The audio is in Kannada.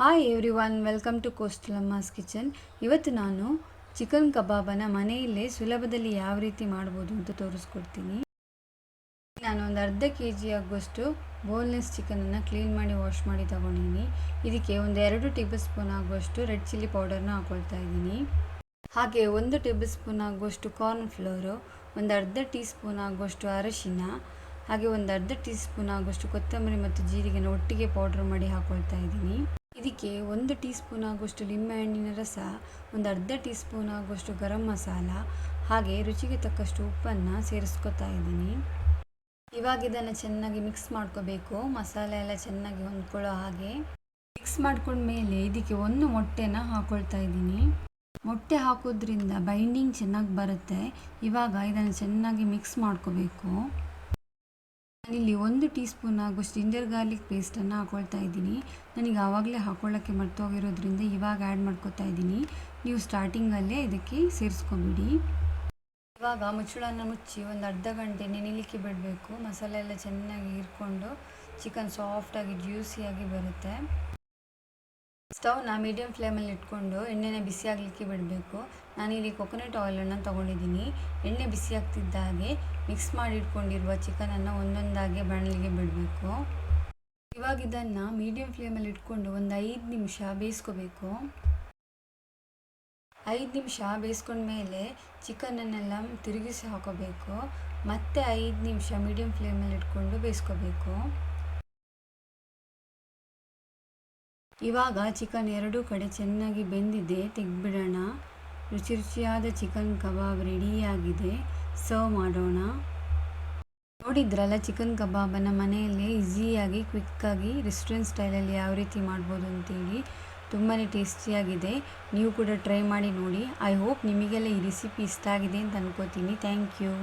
Hi everyone welcome to ಕೋಸ್ಟಲಮ್ಮಾಸ್ ಕಿಚನ್ ಇವತ್ತು ನಾನು ಚಿಕನ್ ಕಬಾಬನ್ನು ಮನೆಯಲ್ಲೇ ಸುಲಭದಲ್ಲಿ ಯಾವ ರೀತಿ ಮಾಡ್ಬೋದು ಅಂತ ತೋರಿಸ್ಕೊಡ್ತೀನಿ. ನಾನು ಒಂದು ಅರ್ಧ ಕೆ ಜಿ ಆಗುವಷ್ಟು ಬೋನ್ಲೆಸ್ ಚಿಕನನ್ನು ಕ್ಲೀನ್ ಮಾಡಿ ವಾಶ್ ಮಾಡಿ ತಗೊಂಡಿದ್ದೀನಿ. ಇದಕ್ಕೆ ಒಂದು ಎರಡು ಟೇಬಲ್ ಸ್ಪೂನ್ ಆಗುವಷ್ಟು ರೆಡ್ ಚಿಲ್ಲಿ ಪೌಡರ್ನ ಹಾಕ್ಕೊಳ್ತಾ ಇದ್ದೀನಿ. ಹಾಗೆ ಒಂದು ಟೇಬಲ್ ಸ್ಪೂನ್ ಆಗುವಷ್ಟು ಕಾರ್ನ್ ಫ್ಲೋರು ಒಂದು ಅರ್ಧ ಟೀ ಸ್ಪೂನ್ ಆಗುವಷ್ಟು ಅರಶಿನ, ಹಾಗೆ ಒಂದು ಅರ್ಧ ಟೀ ಸ್ಪೂನ್ ಆಗುವಷ್ಟು ಕೊತ್ತಂಬರಿ ಮತ್ತು ಜೀರಿಗೆನ ಒಟ್ಟಿಗೆ ಪೌಡರ್ ಮಾಡಿ ಹಾಕ್ಕೊಳ್ತಾ ಇದ್ದೀನಿ. ಇದಕ್ಕೆ ಒಂದು ಟೀ ಸ್ಪೂನ್ ಆಗುವಷ್ಟು ಲಿಂಬೆಹಣ್ಣಿನ ರಸ, ಒಂದು ಅರ್ಧ ಟೀ ಸ್ಪೂನ್ ಆಗುವಷ್ಟು ಗರಂ ಮಸಾಲ, ಹಾಗೆ ರುಚಿಗೆ ತಕ್ಕಷ್ಟು ಉಪ್ಪನ್ನು ಸೇರಿಸ್ಕೊತಾ ಇದ್ದೀನಿ. ಇವಾಗ ಇದನ್ನು ಚೆನ್ನಾಗಿ ಮಿಕ್ಸ್ ಮಾಡ್ಕೋಬೇಕು. ಮಸಾಲೆ ಎಲ್ಲ ಚೆನ್ನಾಗಿ ಹೊಂದ್ಕೊಳ್ಳೋ ಹಾಗೆ. ಮಿಕ್ಸ್ ಮಾಡ್ಕೊಂಡ್ಮೇಲೆ ಇದಕ್ಕೆ ಒಂದು ಮೊಟ್ಟೆನ ಹಾಕೊಳ್ತಾ ಇದ್ದೀನಿ. ಮೊಟ್ಟೆ ಹಾಕೋದ್ರಿಂದ ಬೈಂಡಿಂಗ್ ಚೆನ್ನಾಗಿ ಬರುತ್ತೆ. ಇವಾಗ ಇದನ್ನು ಚೆನ್ನಾಗಿ ಮಿಕ್ಸ್ ಮಾಡ್ಕೋಬೇಕು. ನಾನಿಲ್ಲಿ ಒಂದು ಟೀ ಸ್ಪೂನ್ ಆಗುವಷ್ಟು ಜಿಂಜರ್ ಗಾರ್ಲಿಕ್ ಪೇಸ್ಟನ್ನು ಹಾಕೊಳ್ತಾ ಇದ್ದೀನಿ. ನನಗೆ ಆವಾಗಲೇ ಹಾಕೊಳ್ಳೋಕ್ಕೆ ಮರ್ತೋಗಿರೋದ್ರಿಂದ ಇವಾಗ ಆ್ಯಡ್ ಮಾಡ್ಕೋತಾ ಇದ್ದೀನಿ. ನೀವು ಸ್ಟಾರ್ಟಿಂಗಲ್ಲೇ ಇದಕ್ಕೆ ಸೇರಿಸ್ಕೊಬಿಡಿ. ಇವಾಗ ಮುಚ್ಚಳನ ಮುಚ್ಚಿ ಒಂದು ಅರ್ಧ ಗಂಟೆ ನೆನಿಲಿಕ್ಕೆ ಬಿಡಬೇಕು. ಮಸಾಲೆ ಎಲ್ಲ ಚೆನ್ನಾಗಿ ಹೀರ್ಕೊಂಡು ಚಿಕನ್ ಸಾಫ್ಟಾಗಿ ಜ್ಯೂಸಿಯಾಗಿ ಬರುತ್ತೆ. ಸ್ಟವ್ನ ಮೀಡಿಯಮ್ ಫ್ಲೇಮಲ್ಲಿ ಇಟ್ಕೊಂಡು ಎಣ್ಣೆನ ಬಿಸಿ ಆಗಲಿಕ್ಕೆ ಬಿಡಬೇಕು. ನಾನಿಲ್ಲಿ ಕೊಕೊನಟ್ ಆಯಿಲನ್ನು ತೊಗೊಂಡಿದ್ದೀನಿ. ಎಣ್ಣೆ ಬಿಸಿ ಆಗ್ತಿದ್ದ ಹಾಗೆ ಮಿಕ್ಸ್ ಮಾಡಿ ಇಟ್ಕೊಂಡಿರುವ ಚಿಕನನ್ನು ಒಂದೊಂದಾಗಿ ಬಾಣಲಿಗೆ ಬಿಡಬೇಕು. ಇವಾಗ ಇದನ್ನು ಮೀಡಿಯಮ್ ಫ್ಲೇಮಲ್ಲಿ ಇಟ್ಕೊಂಡು ಒಂದು ಐದು ನಿಮಿಷ ಬೇಯಿಸ್ಕೋಬೇಕು. ಐದು ನಿಮಿಷ ಬೇಯಿಸ್ಕೊಂಡ್ಮೇಲೆ ಚಿಕನನ್ನೆಲ್ಲ ತಿರುಗಿಸಿ ಹಾಕೋಬೇಕು. ಮತ್ತೆ ಐದು ನಿಮಿಷ ಮೀಡಿಯಮ್ ಫ್ಲೇಮಲ್ಲಿ ಇಟ್ಕೊಂಡು ಬೇಯಿಸ್ಕೋಬೇಕು. ಇವಾಗ ಚಿಕನ್ ಎರಡೂ ಕಡೆ ಚೆನ್ನಾಗಿ ಬೆಂದಿದೆ, ತೆಗೆದ್ಬಿಡೋಣ. ರುಚಿ ರುಚಿಯಾದ ಚಿಕನ್ ಕಬಾಬ್ ರೆಡಿಯಾಗಿದೆ. ಸರ್ವ್ ಮಾಡೋಣ. ನೋಡಿದ್ರಲ್ಲ, ಚಿಕನ್ ಕಬಾಬನ್ನು ಮನೆಯಲ್ಲೇ ಈಸಿಯಾಗಿ, ಕ್ವಿಕ್ಕಾಗಿ ರೆಸ್ಟೋರೆಂಟ್ ಸ್ಟೈಲಲ್ಲಿ ಯಾವ ರೀತಿ ಮಾಡ್ಬೋದು ಅಂತೇಳಿ ತುಂಬಾ ಟೇಸ್ಟಿಯಾಗಿದೆ. ನೀವು ಕೂಡ ಟ್ರೈ ಮಾಡಿ ನೋಡಿ. ಐ ಹೋಪ್ ನಿಮಗೆಲ್ಲ ಈ ರೆಸಿಪಿ ಇಷ್ಟ ಆಗಿದೆ ಅಂತ ಅನ್ಕೋತೀನಿ. Thank you